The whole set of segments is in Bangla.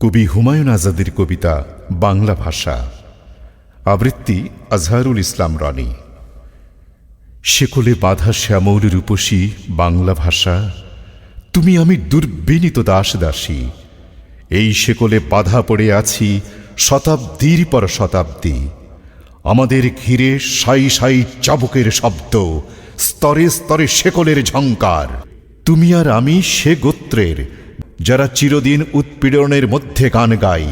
কবি হুমায়ুন আজাদের কবিতা বাংলা ভাষা। আবৃত্তি আজহারুল ইসলাম রনি। শেকলে বাধা শ্যামল রূপসী বাংলা ভাষা, তুমি আমি দুর্বিনীত দাস দাসী এই শেকলে বাধা পড়ে আছি শতাব্দীর পর শতাব্দী। আমাদের ঘিরে সাই সাই চাবুকের শব্দ, স্তরে স্তরে শেকলের ঝঙ্কার তুমি আর আমি সে গোত্রের যারা চিরদিন উৎপীড়নের মধ্যে গান গাই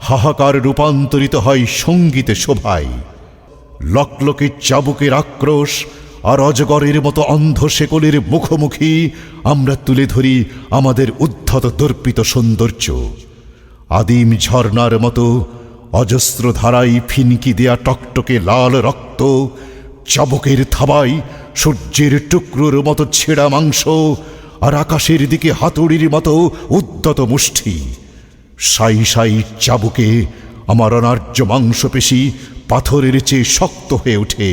হাহাকার রূপান্তরিত হয় সঙ্গীতে শোভায়। লকলকে চাবুকের আক্রোশ আর অজগরের মতো অন্ধ শেকলের মুখোমুখি আমরা তুলে ধরি আমাদের উদ্ধত দর্পিত সৌন্দর্য। আদিম ঝর্ণার মতো অজস্র ধারায় ফিনকি দেয়া টকটকে লাল রক্ত, চাবকের থাবায় সূর্যের টুকরোর মতো ছেঁড়া মাংস আর আকাশের দিকে হাতুড়ির মতো উদ্যত মুষ্টি। সাই সাই চাবুকে আমার অনার্য মাংসপেশি পাথরের চেয়ে শক্ত হয়ে ওঠে।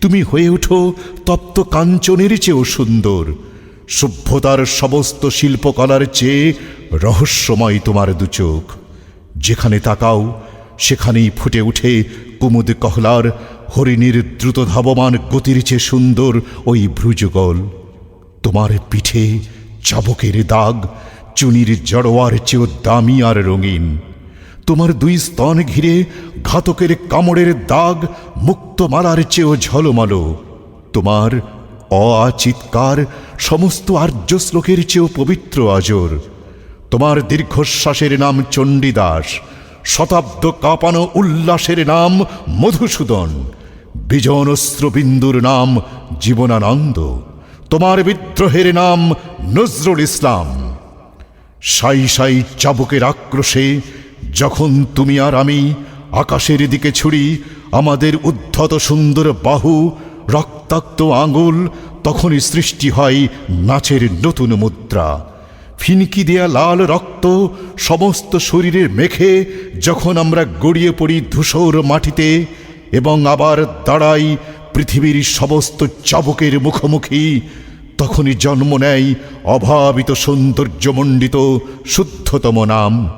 তুমি হয়ে ওঠো তপ্ত কাঞ্চনের চেয়েও সুন্দর। সভ্যতার সমস্ত শিল্পকলার চেয়ে রহস্যময় তোমার দুচোখ যেখানে তাকাও, সেখানেই ফুটে ওঠে কুমুদ কহলার হরিণীর দ্রুত ধাবমান গতির চেয়ে সুন্দর ওই ভ্রুযুগল। তোমার পিঠে চাবকের দাগ, চুনির জড়োয়ার চেয়েও দামি আর রঙিন। তোমার দুই স্তন ঘিরে ঘাতকের কামড়ের দাগ, মুক্তমালার চেয়েও ঝলমলো। তোমার অচিৎকার সমস্ত আর্য শ্লোকের চেয়েও পবিত্র আজর। তোমার দীর্ঘশ্বাসের নাম চণ্ডীদাস, শতাব্দ কাঁপানো উল্লাসের নাম মধুসূদন, বিজন অস্ত্রবিন্দুর নাম জীবনানন্দ। তোমার বিদ্রোহের নাম নজরুল ইসলাম। সাই সাই চাবুকের আক্রোশে যখন তুমি আর আমি আকাশের দিকে ছুড়ি আমাদের উদ্ধত সুন্দর বাহু, রক্তাক্ত আঙুল, তখনই সৃষ্টি হয় নাচের নতুন মুদ্রা। ফিনকি দেয়া লাল রক্ত সমস্ত শরীরের মেখে যখন আমরা গড়িয়ে পড়ি ধূসর মাটিতে এবং আবার দাঁড়াই পৃথিবীর সমস্ত চাবুকের মুখোমুখি, তখনই জন্ম নেয় অভাবিত সৌন্দর্যমণ্ডিত শুদ্ধতম নাম।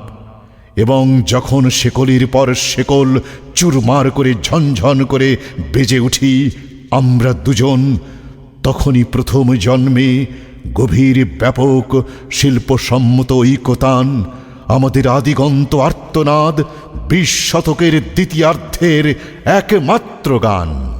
এবং যখন শেকলির পর শেকল চুরমার করে ঝনঝন করে বেজে উঠি, আমরা দুজন, তখনই প্রথম জন্মে গভীর ব্যাপক শিল্পসম্মত ঐকতান, আমাদের আদিগন্ত আর্তনাদ বিশ শতকের দ্বিতীয়ার্ধের একমাত্র গান।